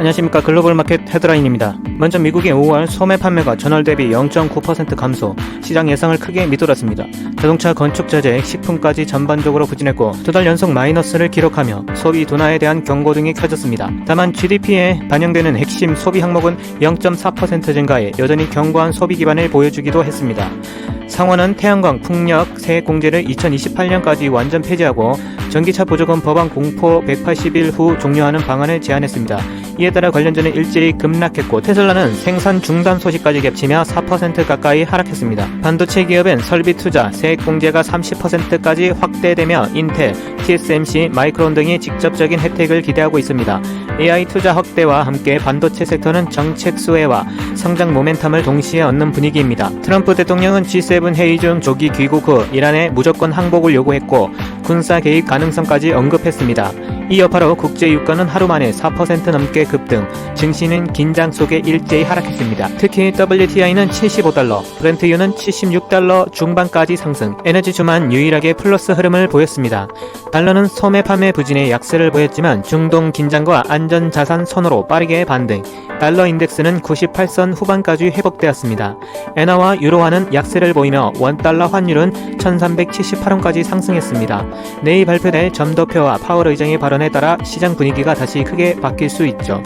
안녕하십니까 글로벌 마켓 헤드라인입니다. 먼저 미국의 5월 소매 판매가 전월 대비 0.9% 감소, 시장 예상을 크게 밑돌았습니다. 자동차, 건축 자재, 식품까지 전반적으로 부진했고 두 달 연속 마이너스를 기록하며 소비 둔화에 대한 경고등이 켜졌습니다. 다만 GDP에 반영되는 핵심 소비 항목은 0.4% 증가해 여전히 견고한 소비 기반을 보여주기도 했습니다. 상원은 태양광, 풍력, 세액 공제를 2028년까지 완전 폐지하고 전기차 보조금 법안 공포 180일 후 종료하는 방안을 제안했습니다. 이에 따라 관련주는 일제히 급락했고 테슬라는 생산 중단 소식까지 겹치며 4% 가까이 하락했습니다. 반도체 기업은 설비 투자, 세액 공제가 30%까지 확대되며 인텔, TSMC, 마이크론 등이 직접적인 혜택을 기대하고 있습니다. AI 투자 확대와 함께 반도체 섹터는 정책 수혜와 성장 모멘텀을 동시에 얻는 분위기입니다. 트럼프 대통령은 G7 회의 중 조기 귀국 후 이란에 무조건 항복을 요구했고 군사 개입 가능성까지 언급했습니다. 이 여파로 국제 유가는 하루 만에 4% 넘게 급등, 증시는 긴장 속에 일제히 하락했습니다. 특히 WTI는 75달러, 브렌트유는 76달러 중반까지 상승, 에너지주만 유일하게 플러스 흐름을 보였습니다. 달러는 소매 판매 부진에 약세를 보였지만 중동 긴장과 안전 자산 선호로 빠르게 반등, 달러 인덱스는 98선 후반까지 회복되었습니다. 엔화와 유로화는 약세를 보이며 원달러 환율은 1378원까지 상승했습니다. 내일 발표될 점도표와 파월 의장의 발언 에 따라 시장 분위기가 다시 크게 바뀔 수 있죠.